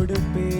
கொடுப்பே